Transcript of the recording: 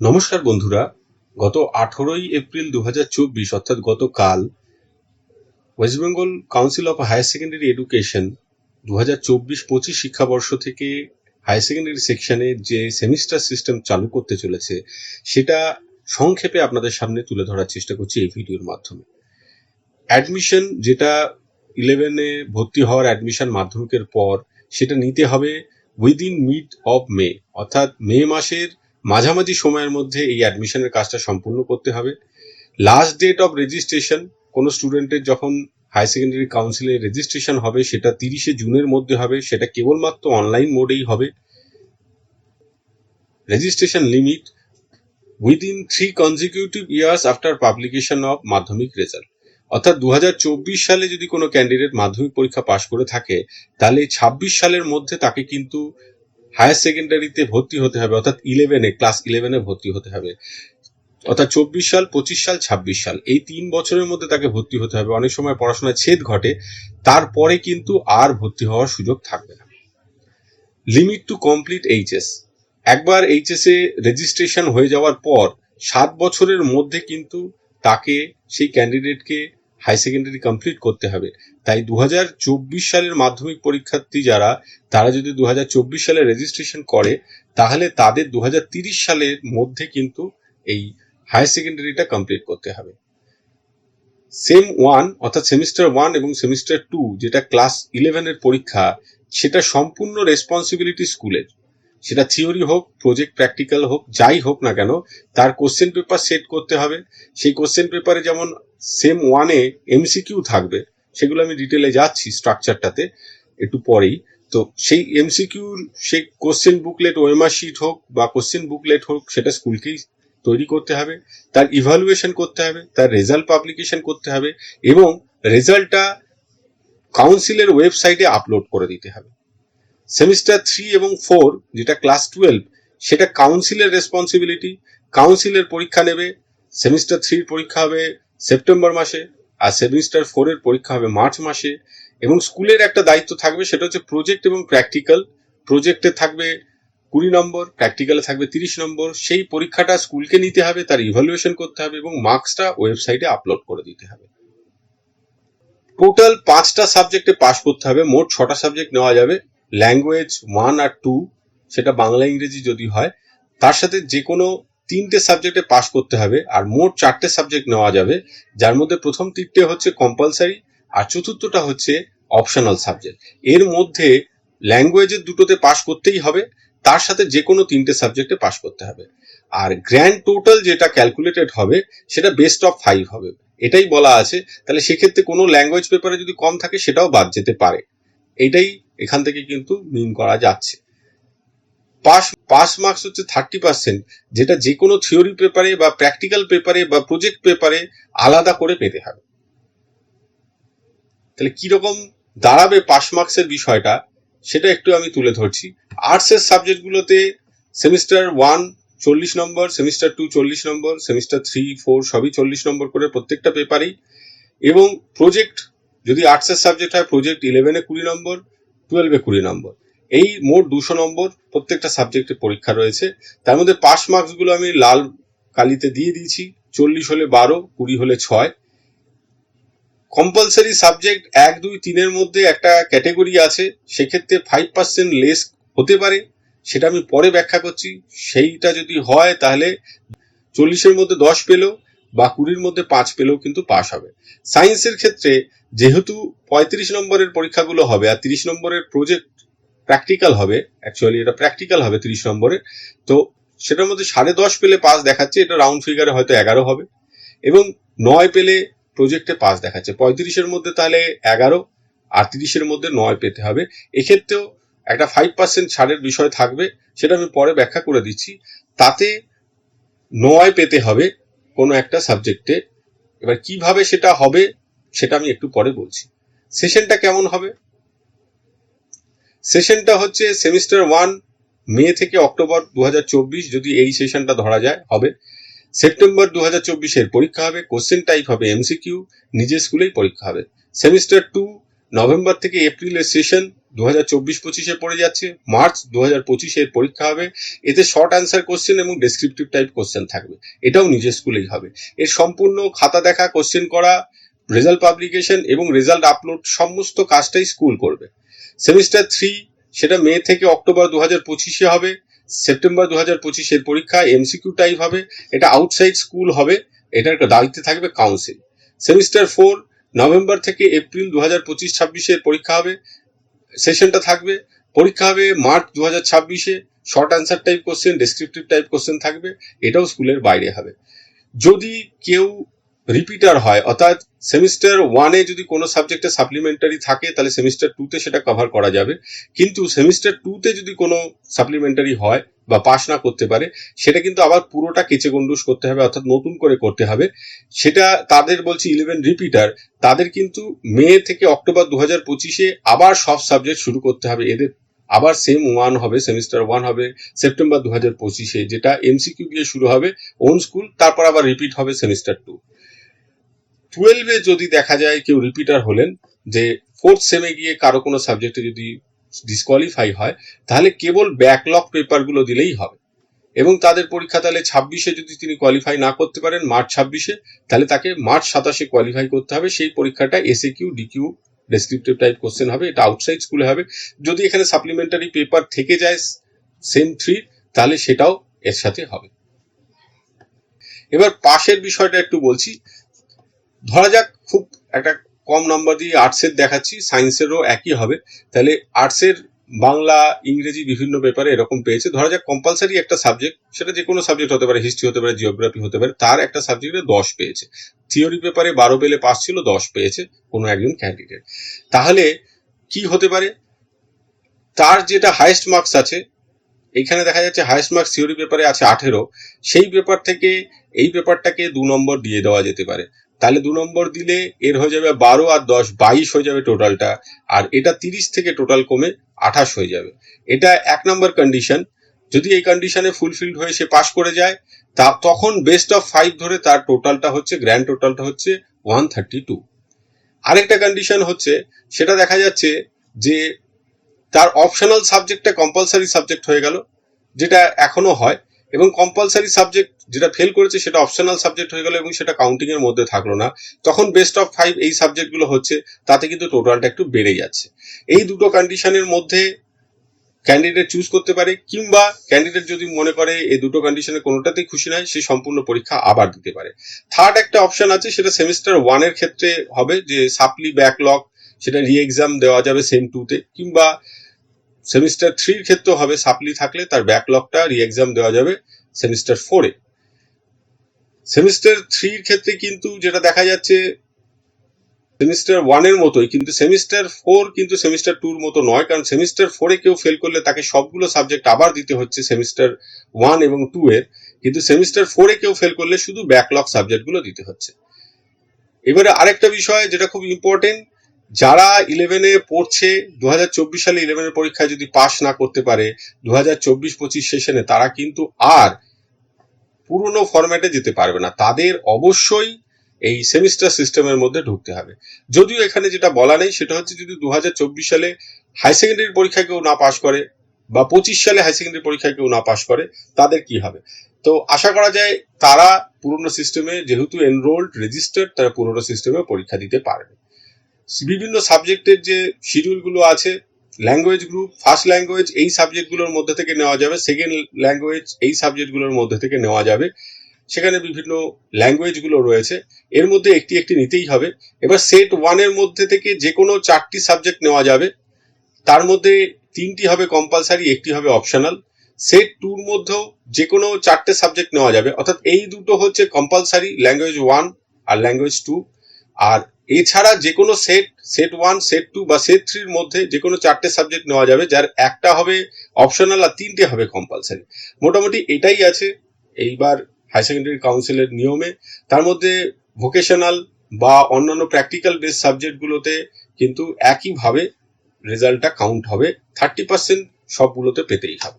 নমস্কার বন্ধুরা, গত আঠেরোই এপ্রিল দু হাজার চব্বিশ, অর্থাৎ গতকাল, West Bengal council of higher secondary education দু হাজার চব্বিশ পঁচিশ শিক্ষাবর্ষ থেকে হায়ার সেকেন্ডারি সেকশনে যে সেমিস্টার সিস্টেম চালু করতে চলেছে, সেটা সংক্ষেপে আপনাদের সামনে তুলে ধরার চেষ্টা করছি এই ভিডিওর মাধ্যমে। অ্যাডমিশন যেটা ইলেভেনে ভর্তি হওয়ার অ্যাডমিশন মাধ্যমিকের পর, সেটা নিতে হবে উইদিন মিড অফ মে অর্থাৎ মে মাসের মাঝামাঝি সময়ের মধ্যে এই অ্যাডমিশনের কাজটা সম্পূর্ণ করতে হবে। লাস্ট ডেট অফ রেজিস্ট্রেশন কোনো স্টুডেন্টের যখন হায়ার সেকেন্ডারি কাউন্সিলে রেজিস্ট্রেশন হবে, সেটা তিরিশে জুনের মধ্যে হবে, সেটা কেবলমাত্র অনলাইন মোডেই হবে। Registration limit within three consecutive years after publication of Madhyamik result অর্থাৎ দু হাজার চব্বিশ সালে যদি কোনো ক্যান্ডিডেট মাধ্যমিক পরীক্ষা পাশ করে থাকে, তাহলে ছাব্বিশ সালের মধ্যে তাকে কিন্তু হায়ার সেকেন্ডারিতে ভর্তি হতে হবে, অর্থাৎ ইলেভেনে ক্লাস ইলেভেনে ভর্তি হতে হবে। অর্থাৎ চব্বিশ সাল, পঁচিশ সাল, ছাব্বিশ সাল, এই তিন বছরের মধ্যে তাকে ভর্তি হতে হবে। অনেক সময় পড়াশোনায় ছেদ ঘটে, তারপরে কিন্তু আর ভর্তি হওয়ার সুযোগ থাকবে না। লিমিট টু কমপ্লিট এইচএস একবার এইচএস রেজিস্ট্রেশন হয়ে যাওয়ার পর, সাত বছরের মধ্যে কিন্তু তাকে, সেই ক্যান্ডিডেটকে হাই সেকেন্ডারি কমপ্লিট করতে হবে। তাই দুহাজার চব্বিশ সালের মাধ্যমিক পরীক্ষার্থী যারা, তারা যদি দুহাজার চব্বিশ সালে রেজিস্ট্রেশন করে, তাহলে তাদের দু সালের মধ্যে কিন্তু এই হায়ার সেকেন্ডারিটা কমপ্লিট করতে হবে। সেম ওয়ান অর্থাৎ সেমিস্টার ওয়ান এবং সেমিস্টার টু যেটা ক্লাস ইলেভেনের পরীক্ষা, সেটা সম্পূর্ণ রেসপন্সিবিলিটি স্কুলের সেটা থিওরি হোক প্রজেক্ট প্র্যাকটিক্যাল হোক, যাই হোক না কেন, তার কোশ্চেন পেপার সেট করতে হবে। সেই কোশ্চেন পেপারে যেমন সেম ওয়ানে এমসিকিউ থাকবে, সেগুলো আমি ডিটেলে যাচ্ছি স্ট্রাকচারটাতে একটু পরেই। তো সেই এমসিকিউর সেই কোশ্চেন বুকলেট ওয়েমার শিট হোক বা কোশ্চেন বুকলেট হোক, সেটা স্কুলকেই তৈরি করতে হবে, তার ইভালুয়েশন করতে হবে, তার রেজাল্ট পাবলিকেশন করতে হবে এবং রেজাল্টটা কাউন্সিলের ওয়েবসাইটে আপলোড করে দিতে হবে। সেমিস্টার থ্রি এবং ফোর যেটা ক্লাস টুয়েলভ সেটা কাউন্সিলের রেসপন্সিবিলিটি কাউন্সিলের পরীক্ষা নেবে সেমিস্টার থ্রির পরীক্ষা হবে সেপ্টেম্বর মাসে, আর সেমিস্টার ফোরের পরীক্ষা হবে মার্চ মাসে, এবং স্কুলের একটা দায়িত্ব থাকবে, সেটা হচ্ছে প্রজেক্ট এবং প্র্যাকটিক্যাল প্রজেক্টে থাকবে কুড়ি নম্বর প্র্যাকটিক্যালে থাকবে তিরিশ নম্বর, সেই পরীক্ষাটা স্কুলকে নিতে হবে, তার ইভালুয়েশন করতে হবে, এবং মার্কসটা ওয়েবসাইটে আপলোড করে দিতে হবে। টোটাল পাঁচটা সাবজেক্টে পাশ করতে হবে, মোট ছটা সাবজেক্ট নেওয়া যাবে। ল্যাঙ্গুয়েজ ওয়ান আর টু সেটা বাংলা, ইংরেজি যদি হয়, তার সাথে যে কোনো তিনটে সাবজেক্টে পাশ করতে হবে, আর মোট চারটে সাবজেক্ট নেওয়া যাবে, যার মধ্যে প্রথম তিনটে হচ্ছে কম্পালসারি আর চতুর্থটা হচ্ছে অপশনাল সাবজেক্ট এর মধ্যে ল্যাঙ্গুয়েজের দুটোতে পাশ করতেই হবে, তার সাথে যে কোনো তিনটে সাবজেক্টে পাশ করতে হবে। আর গ্র্যান্ড টোটাল যেটা ক্যালকুলেটেড হবে, সেটা বেস্ট অফ ফাইভ হবে। এটাই বলা আছে, তাহলে সেক্ষেত্রে কোনো ল্যাঙ্গুয়েজ পেপারে যদি কম থাকে, সেটাও বাদ যেতে পারে। এটাই এখান থেকে কিন্তু মিন করা যাচ্ছে। পাস পাস মার্কস হচ্ছে থার্টি পার্সেন্ট, যেটা যে কোনো থিওরি পেপারে বা প্র্যাকটিক্যাল পেপারে বা প্রজেক্ট পেপারে আলাদা করে পেতে হবে। তাহলে কীরকম দাঁড়াবে পাস মার্কসের বিষয়টা, সেটা একটু আমি তুলে ধরছি। আর্টসের সাবজেক্টগুলোতে সেমিস্টার ওয়ান চল্লিশ নম্বর, সেমিস্টার টু চল্লিশ নম্বর, সেমিস্টার থ্রি, ফোর সবই চল্লিশ নম্বর করে প্রত্যেকটা পেপারেই। এবং প্রজেক্ট, যদি আর্টসের সাবজেক্ট হয়, প্রজেক্ট ইলেভেনে কুড়ি নম্বর টুয়েলভে কুড়ি নম্বর। এই মোট দুশো নম্বর প্রত্যেকটা সাবজেক্টে পরীক্ষা রয়েছে। তার মধ্যে পাস মার্কসগুলো আমি লাল কালিতে দিয়ে দিয়েছি। চল্লিশ হলে বারো, কুড়ি হলে ছয়। কম্পালসারি সাবজেক্ট এক, দুই, তিনের মধ্যে একটা ক্যাটেগরি আছে। সেক্ষেত্রে ফাইভ পার্সেন্ট লেস হতে পারে। সেটা আমি পরে ব্যাখ্যা করছি। সেইটা যদি হয় তাহলে চল্লিশের মধ্যে দশ পেলেও বা কুড়ির মধ্যে পাঁচ পেলেও কিন্তু পাস হবে। সায়েন্সের ক্ষেত্রে যেহেতু পঁয়ত্রিশ নম্বরের পরীক্ষাগুলো হবে আর তিরিশ নম্বরের প্রজেক্ট প্র্যাকটিক্যাল হবে অ্যাকচুয়ালি এটা প্র্যাকটিক্যাল হবে তিরিশ নম্বরের, তো সেটার মধ্যে সাড়ে দশ পেলে পাস দেখাচ্ছে, এটা রাউন্ড ফিগারে হয়তো এগারো হবে এবং নয় পেলে প্রজেক্টে পাস দেখাচ্ছে। পঁয়ত্রিশের মধ্যে তাহলে এগারো, আর তিরিশের মধ্যে নয় পেতে হবে। এক্ষেত্রেও একটা ফাইভ পার্সেন্ট ছাড়ের বিষয় থাকবে, সেটা আমি পরে ব্যাখ্যা করে দিচ্ছি। তাতে নয় পেতে হবে কোনো একটা সাবজেক্টে এবার কীভাবে সেটা হবে সেটা আমি একটু পরে বলছি। সেশনটা কেমন হবে? সেশনটা হচ্ছে সেমিস্টার ওয়ান, মে থেকে অক্টোবর দু হাজার চব্বিশ যদি এই সেশনটা ধরা যায়, হবে। সেপ্টেম্বর দু হাজার চব্বিশের পরীক্ষা হবে, কোশ্চেন টাইপ হবে এমসিকিউ নিজের স্কুলেই পরীক্ষা হবে। সেমিস্টার টু, নভেম্বর থেকে এপ্রিলের সেশন দু হাজার চব্বিশ পঁচিশে পড়ে যাচ্ছে, মার্চ দু হাজার পঁচিশের পরীক্ষা হবে। এতে শর্ট অ্যান্সার কোশ্চেন এবং ডেসক্রিপটিভ টাইপ কোশ্চেন থাকবে। এটাও নিজের স্কুলেই হবে। এর সম্পূর্ণ খাতা দেখা, কোশ্চেন করা রেজাল্ট পাবলিকেশন এবং রেজাল্ট আপলোড সমস্ত কাজটাই স্কুল করবে। সেমিস্টার থ্রি সেটা মে থেকে অক্টোবর দু হাজার পঁচিশে হবে, সেপ্টেম্বর দু হাজার পঁচিশের পরীক্ষা এমসিকিউ টাইপ হবে, এটা আউটসাইড স্কুল হবে, এটার দায়িত্বে থাকবে কাউন্সিল সেমিস্টার ফোর নভেম্বর থেকে এপ্রিল দু হাজার পঁচিশ ছাব্বিশের পরীক্ষা হবে সেশনটা থাকবে, পরীক্ষা হবে মার্চ দু হাজার ছাব্বিশে short answer type question descriptive type question থাকবে, এটাও স্কুলের বাইরে হবে। যদি কেউ রিপিটার হয়, অর্থাৎ সেমিস্টার ওয়ানে যদি কোনো সাবজেক্টে সাপ্লিমেন্টারি থাকে, তাহলে সেমিস্টার টুতে সেটা কভার করা যাবে। কিন্তু সেমিস্টার টুতে যদি কোনো সাপ্লিমেন্টারি হয় বা পাস না করতে পারে, সেটা কিন্তু আবার পুরোটা কেচে গন্ডুস করতে হবে, অর্থাৎ নতুন করে করতে হবে। সেটা তাদের বলছি ইলেভেন রিপিটার তাদের কিন্তু মে থেকে অক্টোবর দু হাজার পঁচিশে আবার সব সাবজেক্ট শুরু করতে হবে। এদের আবার সেম ওয়ান হবে সেমিস্টার ওয়ান হবে, সেপ্টেম্বর দু হাজার পঁচিশে, যেটা এমসিকিউ দিয়ে শুরু হবে ওন স্কুল তারপর আবার রিপিট হবে সেমিস্টার টু টুয়েলভে যদি দেখা যায় কেউ রিপিটার হলেন যে ফোর্থ সেমে গিয়ে কারও কোনো সাবজেক্টে যদি ডিসকোয়ালিফাই হয়, তাহলে কেবল ব্যাকলগ পেপারগুলো দিলেই হবে। এবং তাদের পরীক্ষা তাহলে ছাব্বিশে যদি তিনি কোয়ালিফাই না করতে পারেন, মার্চ ছাব্বিশে, তাহলে তাকে মার্চ সাতাশে কোয়ালিফাই করতে হবে। সেই পরীক্ষাটা SA Q DQ descriptive type question হবে, এটা আউটসাইড স্কুলে হবে। যদি এখানে সাপ্লিমেন্টারি পেপার থেকে যায় সেম থ্রি তাহলে সেটাও এর সাথে হবে। এবার পাশের বিষয়টা একটু বলছি ধরা যাক, খুব একটা কম নম্বর দিয়ে আর্টসের দেখাচ্ছি সায়েন্সেরও একই হবে। তাহলে আর্টসের বাংলা, ইংরেজি বিভিন্ন পেপারে এরকম পেয়েছে। ধরা যাক কম্পালসারি একটা সাবজেক্ট সেটা যে কোনো সাবজেক্ট হতে পারে হিস্ট্রি হতে পারে জিওগ্রাফি হতে পারে, তার একটা সাবজেক্টে দশ পেয়েছে। থিওরি পেপারে বারো পেলে পাস ছিল, দশ পেয়েছে কোনো একজন ক্যান্ডিডেট তাহলে কি হতে পারে? তার যেটা হাইয়েস্ট মার্কস আছে, এইখানে দেখা যাচ্ছে হাইয়েস্ট মার্কস থিওরি পেপারে আছে আঠেরো। সেই পেপার থেকে, এই পেপারটাকে দু নম্বর দিয়ে দেওয়া যেতে পারে। তাহলে দু নম্বর দিলে এর হয়ে যাবে বারো আর দশ, বাইশ হয়ে যাবে টোটালটা। আর এটা তিরিশ থেকে টোটাল কমে আঠাশ হয়ে যাবে। এটা এক নম্বর কন্ডিশন যদি এই কন্ডিশনে ফুলফিলড হয়ে সে পাশ করে যায়, তা তখন বেস্ট অফ ফাইভ ধরে তার টোটালটা হচ্ছে গ্র্যান্ড টোটালটা হচ্ছে ওয়ান থার্টি টু আরেকটা কন্ডিশন হচ্ছে, সেটা দেখা যাচ্ছে যে তার অপশনাল সাবজেক্টটা কম্পালসারি সাবজেক্ট হয়ে গেল, যেটা এখনও হয়। এবং কম্পালসারি সাবজেক্ট যেটা ফেল করেছে সেটা অপশনাল সাবজেক্ট হয়ে গেল এবং সেটা কাউন্টিং এর মধ্যে থাকল না। তখন বেস্ট অফ ফাইভ এই সাবজেক্টগুলো হচ্ছে, তাতে কিন্তু টোটালটা একটু বেড়ে যাচ্ছে। এই দুটো কন্ডিশনের মধ্যে ক্যান্ডিডেট চুজ করতে পারে, কিংবা ক্যান্ডিডেট যদি মনে করে এই দুটো কন্ডিশনে কোনোটাতেই খুশি নয়, সে সম্পূর্ণ পরীক্ষা আবার দিতে পারে। থার্ড একটা অপশন আছে, সেটা সেমিস্টার ওয়ানের ক্ষেত্রে হবে, যে সাপ্লি ব্যাকলগ সেটা রি এক্সাম দেওয়া যাবে সেম টুতে কিংবা সেমিস্টার থ্রির ক্ষেত্রেও হবে সাপ্লি থাকলে, তার ব্যাকলগটা রি এক্সাম দেওয়া যাবে সেমিস্টার ফোরে সেমিস্টার থ্রির ক্ষেত্রে কিন্তু যেটা দেখা যাচ্ছে, সেমিস্টার ওয়ানের মতোই, কিন্তু সেমিস্টার ফোর কিন্তু সেমিস্টার টুর মতো নয়, কারণ সেমিস্টার ফোরে কেউ ফেল করলে তাকে সবগুলো সাবজেক্ট আবার দিতে হচ্ছে সেমিস্টার ওয়ান এবং টু এর, কিন্তু সেমিস্টার ফোরে কেউ ফেল করলে শুধু ব্যাকলগ সাবজেক্টগুলো দিতে হচ্ছে। এবারে আরেকটা বিষয় যেটা খুব ইম্পর্টেন্ট যারা ইলেভেনে পড়ছে দু হাজার চব্বিশ সালে ইলেভেনের পরীক্ষায় যদি পাশ না করতে পারে দু হাজার চব্বিশ পঁচিশ সেশনে তারা কিন্তু আর পুরনো ফরম্যাটে যেতে পারবে না। তাদের অবশ্যই এই সেমিস্টার সিস্টেমের মধ্যে ঢুকতে হবে। যদিও এখানে যেটা বলা নেই, সেটা হচ্ছে যদি দু হাজার চব্বিশ সালে হাই সেকেন্ডারি পরীক্ষায় কেউ না পাশ করে বা পঁচিশ সালে হাই সেকেন্ডারি পরীক্ষায় কেউ না পাশ করে, তাদের কি হবে? তো আশা করা যায় তারা পুরনো সিস্টেমে যেহেতু এনরোল্ড রেজিস্টার্ড তারা পুরনো সিস্টেমে পরীক্ষা দিতে পারবে। বিভিন্ন সাবজেক্টের যে শিডিউলগুলো আছে ল্যাঙ্গুয়েজ গ্রুপ ফার্স্ট ল্যাঙ্গুয়েজ এই সাবজেক্টগুলোর মধ্যে থেকে নেওয়া যাবে। সেকেন্ড ল্যাঙ্গুয়েজ এই সাবজেক্টগুলোর মধ্যে থেকে নেওয়া যাবে। সেখানে বিভিন্ন ল্যাঙ্গুয়েজগুলো রয়েছে। এর মধ্যে একটি একটি নিতেই হবে। এবার সেট ওয়ানের মধ্যে থেকে যে কোনো চারটি সাবজেক্ট নেওয়া যাবে। তার মধ্যে তিনটি হবে কম্পালসারি একটি হবে অপশনাল সেট টুর মধ্যেও যে কোনো চারটে সাবজেক্ট নেওয়া যাবে। অর্থাৎ এই দুটো হচ্ছে কম্পালসারি ল্যাঙ্গুয়েজ ওয়ান আর ল্যাঙ্গুয়েজ টু আর এছাড়া যে কোনো set set one set two বা সেট থ্রির মধ্যে যে কোনো চারটে সাবজেক্ট নেওয়া যাবে, যার একটা হবে অপশনাল আর তিনটে হবে কম্পালসারি মোটামুটি এটাই আছে এইবার হাই সেকেন্ডারি কাউন্সিলের নিয়মে। তার মধ্যে ভোকেশনাল বা অন্যান্য প্র্যাকটিক্যাল বেস সাবজেক্টগুলোতে কিন্তু একইভাবে রেজাল্টটা কাউন্ট হবে। থার্টি পার্সেন্ট সবগুলোতে পেতেই হবে।